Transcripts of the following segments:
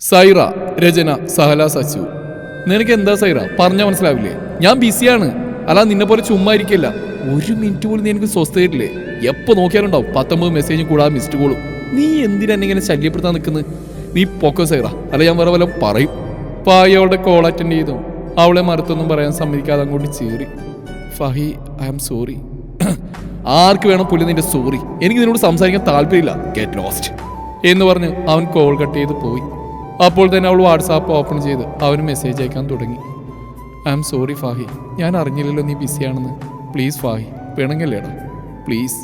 സൈറ രചന സഹല സച്ചു. നിനക്ക് എന്താ സൈറ? പറഞ്ഞാൽ മനസ്സിലാവില്ലേ? ഞാൻ ബിസിയാണ്. അല്ല നിന്നെ പോലെ ചുമ്മാ ഒരു മിനിറ്റ് പോലും നീ എനിക്ക് സ്വസ്ഥയിട്ടില്ലേ എപ്പോ നോക്കിയാലുണ്ടാവും. പത്തൊമ്പത് മെസ്സേജ് കൂടാതെ മിസ്ഡ് കോളും നീ എന്തിനാ എന്നെ ഇങ്ങനെ ശല്യപ്പെടുത്താൻ നിൽക്കുന്നത് നീ പൊക്കോ സൈറ. അല്ല ഞാൻ വേറെ വല്ല പറയും. ഫായി അവളുടെ കോൾ അറ്റൻഡ് ചെയ്തു. അവളെ മറുത്തൊന്നും പറയാൻ സമ്മതിക്കാതെ അങ്ങോട്ട് ചീറി. ഫഹി ഐ ആം സോറി. ആർക്ക് വേണം പുള്ളി നിന്റെ സോറി? എനിക്ക് നിന്നോട് സംസാരിക്കാൻ താല്പര്യമില്ല. Get lost. എന്ന് പറഞ്ഞ് അവൻ കോൾ കട്ട് ചെയ്ത് പോയി. അപ്പോൾ തന്നെ അവൾ വാട്സാപ്പ് ഓപ്പൺ ചെയ്ത് അവന് മെസ്സേജ് അയക്കാൻ തുടങ്ങി. I am sorry Fahi. ഞാൻ അറിഞ്ഞില്ലല്ലോ നീ ബിസിയാണെന്ന് പ്ലീസ് ഫാഹി പിണങ്ങല്ലേടാ. പ്ലീസ്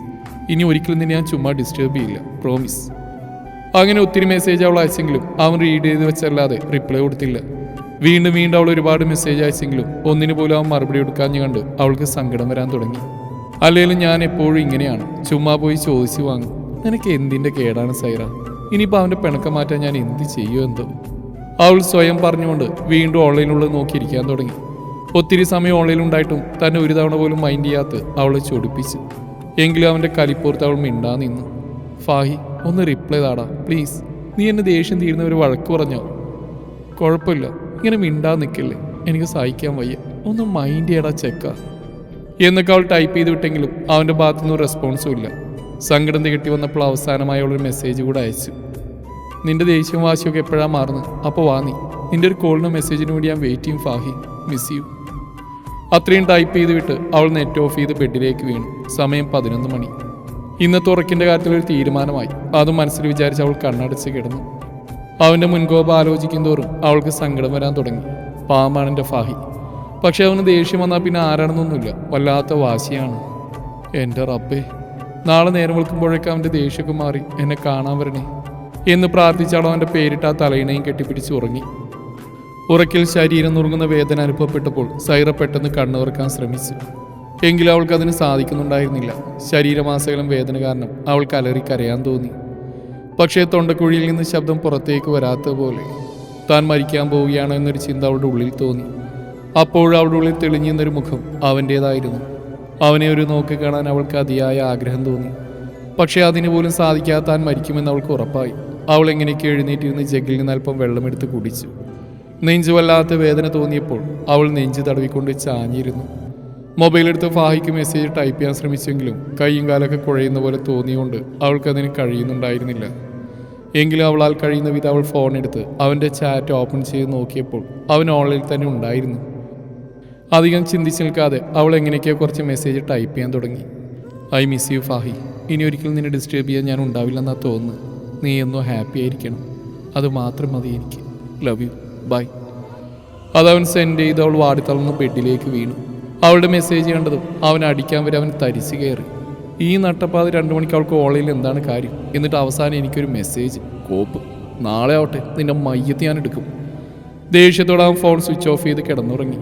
ഇനി ഒരിക്കലും നിന്നെ ഞാൻ ചുമ്മാ ഡിസ്റ്റേബ് ചെയ്യില്ല. പ്രോമിസ് അങ്ങനെ ഒത്തിരി മെസ്സേജ് അവൾ അയച്ചെങ്കിലും അവൻ റീഡ് ചെയ്ത് വെച്ചല്ലാതെ റിപ്ലൈ കൊടുത്തില്ല. വീണ്ടും വീണ്ടും അവൾ ഒരുപാട് മെസ്സേജ് അയച്ചെങ്കിലും ഒന്നിനു പോലും അവൻ മറുപടി കൊടുക്കാഞ്ഞു കണ്ട് അവൾക്ക് സങ്കടം വരാൻ തുടങ്ങി. അല്ലെങ്കിലും ഞാൻ എപ്പോഴും ഇങ്ങനെയാണ്. ചുമ്മാ പോയി ചോദിച്ചു വാങ്ങും. നിനക്ക് എന്തിന്റെ കേടാണ് സൈറ? ഇനിയിപ്പോൾ അവന്റെ പിണക്കം മാറ്റാൻ ഞാൻ എന്ത് ചെയ്യുമോ എന്തോ? അവൾ സ്വയം പറഞ്ഞുകൊണ്ട് വീണ്ടും ഓൺലൈനിലുള്ള നോക്കിയിരിക്കാൻ തുടങ്ങി. ഒത്തിരി സമയം ഓൺലൈനിൽ ഉണ്ടായിട്ടും തന്നെ ഒരു തവണ പോലും മൈൻഡ് ചെയ്യാത്ത അവളെ ചൊടിപ്പിച്ചു. എങ്കിലും അവന്റെ കലിപ്പുറത്ത് അവൾ മിണ്ടാ നിന്നു. ഫാഹി ഒന്ന് റിപ്ലൈ താടാ പ്ലീസ് നീ എന്നെ ദേഷ്യം തീരുന്ന ഒരു വഴക്ക് പറഞ്ഞോ? കുഴപ്പമില്ല ഇങ്ങനെ മിണ്ടാ നിൽക്കില്ലേ. എനിക്ക് സഹിക്കാൻ വയ്യ. ഒന്ന് മൈൻഡ് ചെയ്യടാ ചെക്ക. എന്നൊക്കെ അവൾ ടൈപ്പ് ചെയ്ത് വിട്ടെങ്കിലും അവന്റെ ഭാഗത്തുനിന്നും റെസ്പോൺസും ഇല്ല. സങ്കടം തികട്ടി വന്നപ്പോൾ അവസാനമായി അവളൊരു മെസ്സേജ് കൂടെ അയച്ചു. നിന്റെ ദേഷ്യവും വാശിയൊക്കെ എപ്പോഴാ മാറുന്നത് അപ്പോൾ വാ നീ. നിന്റെ ഒരു കോളിനും മെസ്സേജിനും വേണ്ടി ഞാൻ വെയിറ്റ് ചെയ്യും ഫാഹി. മിസ് യു അത്രയും ടൈപ്പ് ചെയ്ത് വിട്ട് അവൾ നെറ്റ് ഓഫ് ചെയ്ത് ബെഡിലേക്ക് വീണു. സമയം പതിനൊന്ന് മണി. ഇന്നത്തെ ഉറക്കിന്റെ കാര്യത്തിൽ ഒരു തീരുമാനമായി. അതും മനസ്സിൽ വിചാരിച്ച് അവൾ കണ്ണടച്ച് കിടന്നു. അവന്റെ മുൻകോപം ആലോചിക്കും തോറും അവൾക്ക് സങ്കടം വരാൻ തുടങ്ങി. പാമാണ് എന്റെ ഫാഹി. പക്ഷേ അവന് ദേഷ്യം വന്നാൽ പിന്നെ ആരാണെന്നൊന്നുമില്ല. വല്ലാത്ത വാശിയാണ്. എന്റെ റബ്ബേ. നാളെ നേരം വിളിക്കുമ്പോഴേക്കും അവന്റെ ദേഷ്യമൊക്കെ മാറി എന്നെ കാണാൻ വരണേ. എന്ന് പ്രാർത്ഥിച്ചാളോ അവന്റെ പേരിട്ട് ആ തലയിണയും കെട്ടിപ്പിടിച്ച് ഉറങ്ങി. ഉറക്കിൽ ശരീരം നുറുങ്ങുന്ന വേദന അനുഭവപ്പെട്ടപ്പോൾ സൈറ പെട്ടെന്ന് കണ്ണു തുറക്കാൻ ശ്രമിച്ചു. എങ്കിലും അവൾക്ക് അതിന് സാധിക്കുന്നുണ്ടായിരുന്നില്ല. ശരീരമാസകലം വേദന കാരണം അവൾ കലറി കരയാൻ തോന്നി. പക്ഷേ തൊണ്ടക്കുഴിയിൽ നിന്ന് ശബ്ദം പുറത്തേക്ക് വരാത്തതുപോലെ താൻ മരിക്കാൻ പോവുകയാണോ എന്നൊരു ചിന്ത അവളുടെ ഉള്ളിൽ തോന്നി. അപ്പോഴും അവളുടെ ഉള്ളിൽ തെളിഞ്ഞിരുന്നൊരു മുഖം അവന്റേതായിരുന്നു. അവനെ ഒരു നോക്കി കാണാൻ അവൾക്ക് അതിയായ ആഗ്രഹം തോന്നി. പക്ഷേ അതിനു പോലും സാധിക്കാതെ താൻ മരിക്കുമെന്ന് അവൾക്ക് ഉറപ്പായി. അവൾ എങ്ങനെയൊക്കെ എഴുന്നേറ്റിരുന്ന് ജഗ്ഗിൽ നിന്ന് അല്പം വെള്ളമെടുത്ത് കുടിച്ചു. നെഞ്ചു വല്ലാത്ത വേദന തോന്നിയപ്പോൾ അവൾ നെഞ്ച് തടവിക്കൊണ്ട് ചാഞ്ഞിരുന്നു. മൊബൈലെടുത്ത് ഫാഹിക്ക് മെസ്സേജ് ടൈപ്പ് ചെയ്യാൻ ശ്രമിച്ചെങ്കിലും കൈയും കാലൊക്കെ കുഴയുന്ന പോലെ തോന്നിയുകൊണ്ട് അവൾക്കതിന് കഴിയുന്നുണ്ടായിരുന്നില്ല. എങ്കിലും അവളാൽ കഴിയുന്ന വിധം അവൾ ഫോൺ എടുത്ത് അവന്റെ ചാറ്റ് ഓപ്പൺ ചെയ്ത് നോക്കിയപ്പോൾ അവൻ ഓൺലൈനിൽ തന്നെ ഉണ്ടായിരുന്നു. അധികം ചിന്തിച്ച് നിൽക്കാതെ അവൾ എങ്ങനെയൊക്കെയോ കുറച്ച് മെസ്സേജ് ടൈപ്പ് ചെയ്യാൻ തുടങ്ങി. I miss you Fahi. ഇനി ഒരിക്കലും നിന്നെ ഡിസ്റ്റേബ് ചെയ്യാൻ ഞാൻ ഉണ്ടാവില്ലെന്നാണ് തോന്നുന്നു നീ എന്നും ഹാപ്പി ആയിരിക്കണം. അത് മാത്രം മതി എനിക്ക്. ലവ് യു ബൈ അതവൻ സെൻഡ് ചെയ്ത് അവൾ വാടിത്തളർന്ന് ബെഡിലേക്ക് വീണു. അവളുടെ മെസ്സേജ് കണ്ടതും അവൻ അടിക്കാൻ വരെ അവൻ തരിച്ചു കയറി. ഈ നട്ടപ്പാത് രണ്ടു മണിക്ക് അവൾക്ക് ഓളയിൽ എന്താണ് കാര്യം? എന്നിട്ട് അവസാനം എനിക്കൊരു മെസ്സേജ് കോപ്പ്. നാളെ ആവട്ടെ. നിന്റെ മയ്യത്ത് ഞാൻ എടുക്കും. ദേഷ്യത്തോടെ അവൻ ഫോൺ സ്വിച്ച് ഓഫ് ചെയ്ത് കിടന്നുറങ്ങി.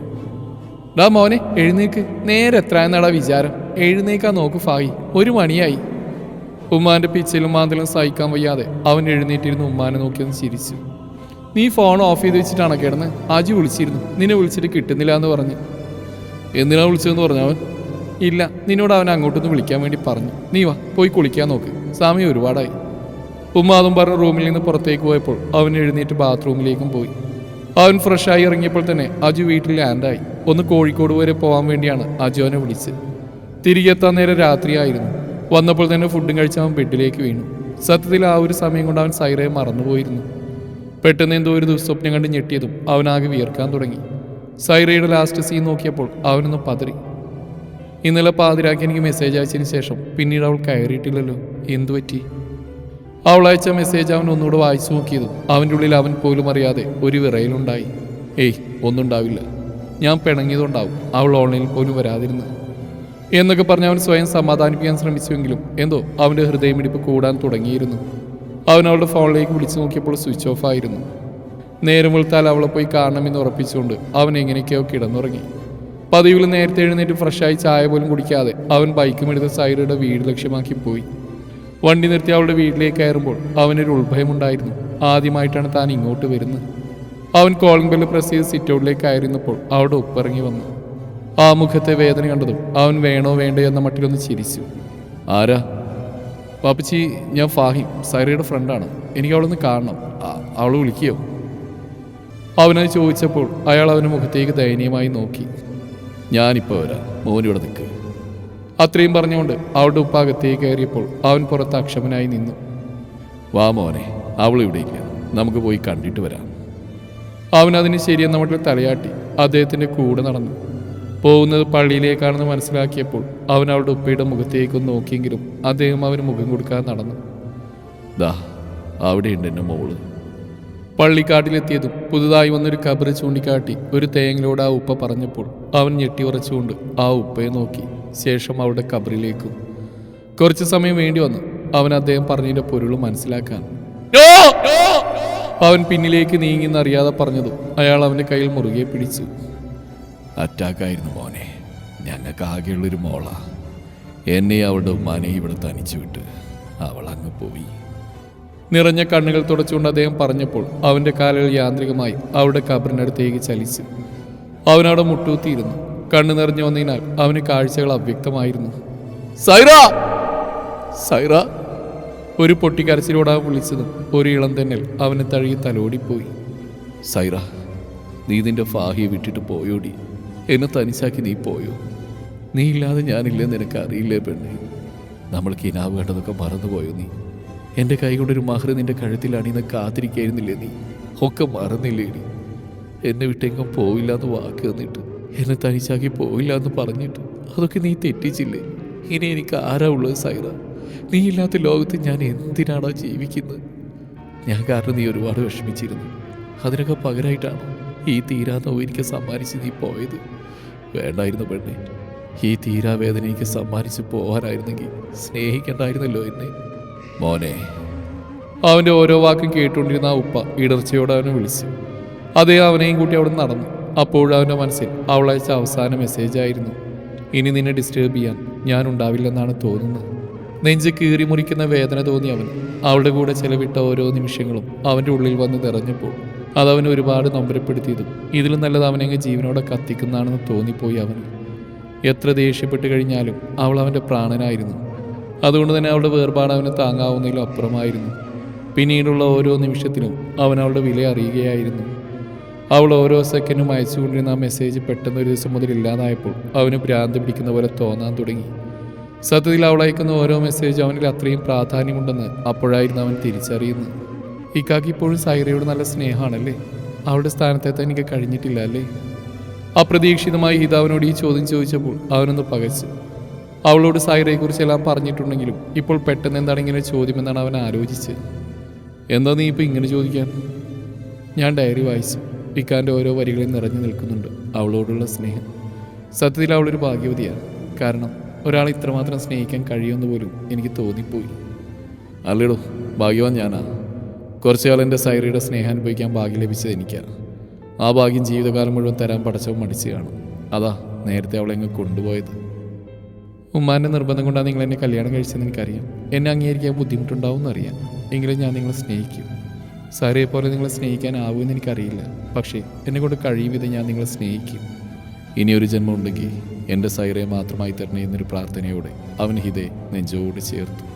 ഡാ മോനെ എഴുന്നേക്ക്. നേരെ എത്രയെന്നാടാ വിചാരം? എഴുന്നേക്കാൻ നോക്ക് ഫായി. ഒരു മണിയായി. ഉമ്മാന്റെ പിച്ചയിലും മാന്തലും സഹിക്കാൻ വയ്യാതെ അവൻ എഴുന്നേറ്റിരുന്ന് ഉമ്മാനെ നോക്കി ഒന്ന് ചിരിച്ചു. നീ ഫോൺ ഓഫ് ചെയ്ത് വെച്ചിട്ടാണ് കിടന്ന്? ആജി വിളിച്ചിരുന്നു. നിന്നെ വിളിച്ചിട്ട് കിട്ടുന്നില്ല എന്ന് പറഞ്ഞു. എന്തിനാ വിളിച്ചതെന്ന് പറഞ്ഞു അവൻ? ഇല്ല നിന്നോട് അവൻ അങ്ങോട്ടൊന്ന് വിളിക്കാൻ വേണ്ടി പറഞ്ഞു. നീ വാ പോയി കുളിക്കാൻ നോക്ക്. സമയം ഒരുപാടായി. ഉമ്മ അതും പറഞ്ഞ് റൂമിൽ നിന്ന് പുറത്തേക്ക് പോയപ്പോൾ അവൻ എഴുന്നേറ്റ് ബാത്റൂമിലേക്കും പോയി. അവൻ ഫ്രഷായി ഇറങ്ങിയപ്പോൾ തന്നെ അജു വീട്ടിൽ ലാൻഡായി ഒന്ന് കോഴിക്കോട് വരെ പോകാൻ വേണ്ടിയാണ് അജു അവനെ വിളിച്ചത്. തിരികെ എത്താൻ നേരം രാത്രിയായിരുന്നു. വന്നപ്പോൾ തന്നെ ഫുഡും കഴിച്ച് അവൻ ബെഡിലേക്ക് വീണു. സത്യത്തിൽ ആ ഒരു സമയം കൊണ്ട് അവൻ സൈറയെ മറന്നുപോയിരുന്നു. പെട്ടെന്ന് എന്തോ ഒരു ദുസ്വപ്നം കണ്ട് ഞെട്ടിയതും അവനാകെ വിയർക്കാൻ തുടങ്ങി. സൈറയുടെ ലാസ്റ്റ് സീൻ നോക്കിയപ്പോൾ അവനൊന്ന് പതറി. ഇന്നലെ പാതിരാക്കി എനിക്ക് മെസ്സേജ് അയച്ചതിന് ശേഷം പിന്നീട് അവൾ കയറിയിട്ടില്ലല്ലോ. എന്തു പറ്റി? അവൾ അയച്ച മെസ്സേജ് അവൻ ഒന്നുകൂടെ വായിച്ചു നോക്കിയതും അവന്റെ ഉള്ളിൽ അവൻ പോലും അറിയാതെ ഒരു വിറയിലുണ്ടായി. ഏയ് ഒന്നുണ്ടാവില്ല ഞാൻ പിണങ്ങിയതുണ്ടാവും അവൾ ഓൺലൈനിൽ പോലും വരാതിരുന്നു എന്നൊക്കെ പറഞ്ഞ് അവൻ സ്വയം സമാധാനിപ്പിക്കാൻ ശ്രമിച്ചുവെങ്കിലും എന്തോ അവന്റെ ഹൃദയമിടിപ്പ് കൂടാൻ തുടങ്ങിയിരുന്നു. അവൻ അവളുടെ ഫോണിലേക്ക് വിളിച്ചു നോക്കിയപ്പോൾ സ്വിച്ച് ഓഫ് ആയിരുന്നു. നേരം വെളുത്താൽ അവളെ പോയി കാണണമെന്ന് ഉറപ്പിച്ചുകൊണ്ട് അവൻ എങ്ങനെയൊക്കെയോ കിടന്നുറങ്ങി. പതിവിൽ നേരത്തെ എഴുന്നേറ്റ് ഫ്രഷായി ചായ പോലും കുടിക്കാതെ അവൻ ബൈക്കുമെടുത്ത് സൈറയുടെ വീട് ലക്ഷ്യമാക്കി പോയി. വണ്ടി നിർത്തി അവളുടെ വീട്ടിലേക്ക് കയറുമ്പോൾ അവനൊരു ഉത്ഭയമുണ്ടായിരുന്നു ആദ്യമായിട്ടാണ് താൻ ഇങ്ങോട്ട് വരുന്നത്. അവൻ കോളിംഗ് ബെല്ല് പ്രസ് ചെയ്ത് സിറ്റൗട്ടിലേക്ക് കയറിയപ്പോൾ അവിടെ ഉപ്പിറങ്ങി വന്നു. ആ മുഖത്തെ വേദന കണ്ടതും അവൻ വേണോ വേണ്ടോ എന്ന മട്ടിലൊന്ന് ചിരിച്ചു. ആരാ? പാപ്പച്ചി ഞാൻ ഫാഹിം. സൈറയുടെ ഫ്രണ്ടാണ്. എനിക്ക് അവളൊന്ന് കാണണം. അവൾ വിളിക്കുകയോ അവനത് ചോദിച്ചപ്പോൾ അയാൾ അവന്റെ മുഖത്തേക്ക് ദയനീയമായി നോക്കി. ഞാനിപ്പോൾ വരാം. മോനിവിടെ നിൽക്ക് അത്രയും പറഞ്ഞുകൊണ്ട് അവളുടെ ഉപ്പ അകത്തേക്ക് കയറിയപ്പോൾ അവൻ പുറത്ത് അക്ഷമനായി നിന്നു. വാ മോനെ അവൾ ഇല്ല. നമുക്ക് പോയി കണ്ടിട്ട് വരാം. അവൻ ശരിയെന്ന മട്ടിൽ തലയാട്ടി അദ്ദേഹത്തിന്റെ കൂടെ നടന്നു. പോകുന്നത് പള്ളിയിലേക്കാണെന്ന് മനസ്സിലാക്കിയപ്പോൾ അവൻ അവളുടെ ഉപ്പയുടെ മുഖത്തേക്ക് നോക്കിയെങ്കിലും അദ്ദേഹം അവന് മുഖം കൊടുക്കാൻ നടന്നു. ദാ അവിടെയുണ്ട് എന്റെ മോൾ. പള്ളിക്കാട്ടിലെത്തിയതും പുതുതായി വന്നൊരു കബറ് ചൂണ്ടിക്കാട്ടി ഒരു തേങ്ങലോട് ആ ഉപ്പ പറഞ്ഞപ്പോൾ അവൻ ഞെട്ടി ഉറച്ചുകൊണ്ട് ആ ഉപ്പയെ നോക്കി. ശേഷം അവളുടെ കബറിലേക്കും കുറച്ച് സമയം വേണ്ടി വന്നു. അവൻ അദ്ദേഹം പറഞ്ഞതിന്റെ പൊരുൾ മനസ്സിലാക്കാൻ. അവൻ പിന്നിലേക്ക് നീങ്ങി എന്നറിയാതെ പറഞ്ഞതും അയാൾ അവന്റെ കയ്യിൽ മുറുകെ പിടിച്ചു. അറ്റാക്കായിരുന്നു മോനെ. ഞങ്ങൾക്ക് ആകെയുള്ളൊരു മോളാ. എന്നെ അവളുടെ ഉമ്മാനെ ഇവിടെ തനിച്ചു വിട്ട് അവൾ അങ്ങ് പോയി. നിറഞ്ഞ കണ്ണുകൾ തുടച്ചുകൊണ്ട് അദ്ദേഹം പറഞ്ഞപ്പോൾ അവന്റെ കാലുകൾ യാന്ത്രികമായി അവളുടെ കബറിനടുത്തേക്ക് ചലിച്ചു അവനവിടെ മുട്ടൂത്തിയിരുന്നു കണ്ണു നിറഞ്ഞു വന്നതിനാൽ അവന് കാഴ്ചകൾ അവ്യക്തമായിരുന്നു. സൈറ! സൈറ! ഒരു പൊട്ടിക്കരച്ചിലൂടെ വിളിച്ചതും ഒരു ഇളം തന്നെ അവനെ തഴുകി തലോടിപ്പോയി. സൈറ നീ നിന്റെ ഫാഹിയെ വിട്ടിട്ട് പോയോടി. എന്നെ തനിച്ചാക്കി നീ പോയോ? നീ ഇല്ലാതെ ഞാനില്ലെന്ന് നിനക്ക് അറിയില്ലേ പെണ്ണേ? നമ്മൾ കിനാവ് കണ്ടതൊക്കെ മറന്നുപോയോ നീ? എന്റെ കൈ കൊണ്ടൊരു മഹർ നിന്റെ കഴുത്തിൽ അണിയുന്ന കാത്തിരിക്കായിരുന്നില്ലേ നീ? ഒക്കെ മറന്നില്ലേ നീ? എന്നെ വിട്ടെങ്കും പോയില്ല എന്ന് വാക്ക് തന്നിട്ട് എന്നെ തനിച്ചാക്കി പോവില്ല എന്ന് പറഞ്ഞിട്ട് അതൊക്കെ നീ തെറ്റിച്ചില്ലേ? ഇനി എനിക്ക് ആരാ ഉള്ളത് സൈറ? നീ ഇല്ലാത്ത ലോകത്ത് ഞാൻ എന്തിനാണോ ജീവിക്കുന്നത്? ഞാൻ കാരണം നീ ഒരുപാട് വിഷമിച്ചിരുന്നു. അതിനൊക്കെ പകരമായിട്ടാണോ ഈ തീരാ നോവ് എനിക്ക് സമ്മാനിച്ച് നീ പോയത്. വേണ്ടായിരുന്നു പെണ്ണെ. ഈ തീരാ വേദന എനിക്ക് സമ്മാനിച്ച് പോകാനായിരുന്നെങ്കിൽ സ്നേഹിക്കണ്ടായിരുന്നല്ലോ എന്നെ. മോനെ അവന്റെ ഓരോ വാക്കും കേട്ടുകൊണ്ടിരുന്ന ആ ഉപ്പ ഇടർച്ചയോടെ അവനെ വിളിച്ചു. അതേ അവനെയും കൂട്ടി അവിടെ നടന്നു. അപ്പോഴവന്റെ മനസ്സിൽ അവളയച്ച അവസാന മെസ്സേജ് ആയിരുന്നു ഇനി നിന്നെ ഡിസ്റ്റേബ് ചെയ്യാൻ ഞാൻ ഉണ്ടാവില്ലെന്നാണ് തോന്നുന്നത്. നെഞ്ച് കീറി മുറിക്കുന്ന വേദന തോന്നി അവൻ അവളുടെ കൂടെ ചെലവിട്ട ഓരോ നിമിഷങ്ങളും അവന്റെ ഉള്ളിൽ വന്ന് നിറഞ്ഞപ്പോൾ അതവനെ ഒരുപാട് നൊമ്പരപ്പെടുത്തിയതും ഇതിലും നല്ലത് അവനെങ്ങ് ജീവനോടെ കത്തിക്കുന്നതാണെന്ന് തോന്നിപ്പോയി അവന്. എത്ര ദേഷ്യപ്പെട്ട് കഴിഞ്ഞാലും അവൾ അവന്റെ പ്രാണനായിരുന്നു. അതുകൊണ്ട് തന്നെ അവളുടെ വേർപാട് അവന് താങ്ങാവുന്നതിലും അപ്പുറമായിരുന്നു. പിന്നീടുള്ള ഓരോ നിമിഷത്തിലും അവൻ അവളുടെ വില അറിയുകയായിരുന്നു. അവൾ ഓരോ സെക്കൻഡും അയച്ചുകൊണ്ടിരുന്ന ആ മെസ്സേജ് പെട്ടെന്ന് ഒരു ദിവസം മുതൽ ഇല്ലാതായപ്പോൾ അവന് ഭ്രാന്ത് പിടിക്കുന്ന പോലെ തോന്നാൻ തുടങ്ങി. സത്യത്തിൽ അവൾ അയക്കുന്ന ഓരോ മെസ്സേജ് അവനിൽ അത്രയും പ്രാധാന്യമുണ്ടെന്ന് അപ്പോഴായിരുന്നു അവൻ തിരിച്ചറിയുന്നത്. ഇക്കാക്ക് ഇപ്പോഴും സൈറയോട് നല്ല സ്നേഹമാണല്ലേ? അവളുടെ സ്ഥാനത്തെത്താൻ എനിക്ക് കഴിഞ്ഞിട്ടില്ല അല്ലേ? അപ്രതീക്ഷിതമായി ഹിതാവിനോട് ഈ ചോദ്യം ചോദിച്ചപ്പോൾ അവനൊന്ന് പകച്ചു. അവളോട് സൈറയെക്കുറിച്ചെല്ലാം പറഞ്ഞിട്ടുണ്ടെങ്കിലും ഇപ്പോൾ പെട്ടെന്ന് എന്താണ് ഇങ്ങനെ ചോദ്യമെന്നാണ് അവൻ ആലോചിച്ചത്. എന്താ നീ ഇപ്പോൾ ഇങ്ങനെ ചോദിക്കാൻ? ഞാൻ ഡയറി വായിച്ചു. ഇക്കാന്റെ ഓരോ വരികളിൽ നിറഞ്ഞു നിൽക്കുന്നുണ്ട് അവളോടുള്ള സ്നേഹം. സത്യത്തിൽ അവളൊരു ഭാഗ്യവതിയാണ്. കാരണം ഒരാൾ ഇത്രമാത്രം സ്നേഹിക്കാൻ കഴിയുമെന്ന് പോലും എനിക്ക് തോന്നിപ്പോയി. അല്ലേടോ ഭാഗ്യവാൻ ഞാനാ. കുറച്ചു കാലം എന്റെ സൈറയുടെ സ്നേഹം അനുഭവിക്കാൻ ഭാഗ്യം ലഭിച്ചത് എനിക്കാണ് ആ ഭാഗ്യം ജീവിതകാലം മുഴുവൻ തരാൻ പടച്ചവൻ മടിച്ചു കാണും അതാ നേരത്തെ അവളെ അങ്ങ് കൊണ്ടുപോയത്. ഉമ്മാന്റെ നിർബന്ധം കൊണ്ടാണ് നിങ്ങൾ എന്നെ കല്യാണം കഴിച്ചതെന്ന് എനിക്കറിയാം. എന്നെ അംഗീകരിക്കാൻ ബുദ്ധിമുട്ടുണ്ടാവും എന്നറിയാം എങ്കിലും ഞാൻ നിങ്ങളെ സ്നേഹിക്കും. സാരയെ പോലെ നിങ്ങളെ സ്നേഹിക്കാനാവുമെന്ന് എനിക്കറിയില്ല. പക്ഷേ എന്നെ കൊണ്ട് കഴിയും വിധം ഞാൻ നിങ്ങളെ സ്നേഹിക്കും. ഇനി ഒരു ജന്മം ഉണ്ടെങ്കിൽ എന്റെ സൈറയെ മാത്രമായി തരണേ എന്നൊരു പ്രാർത്ഥനയോടെ അവൻ ഹിതയെ നെഞ്ചോട് ചേർത്തു.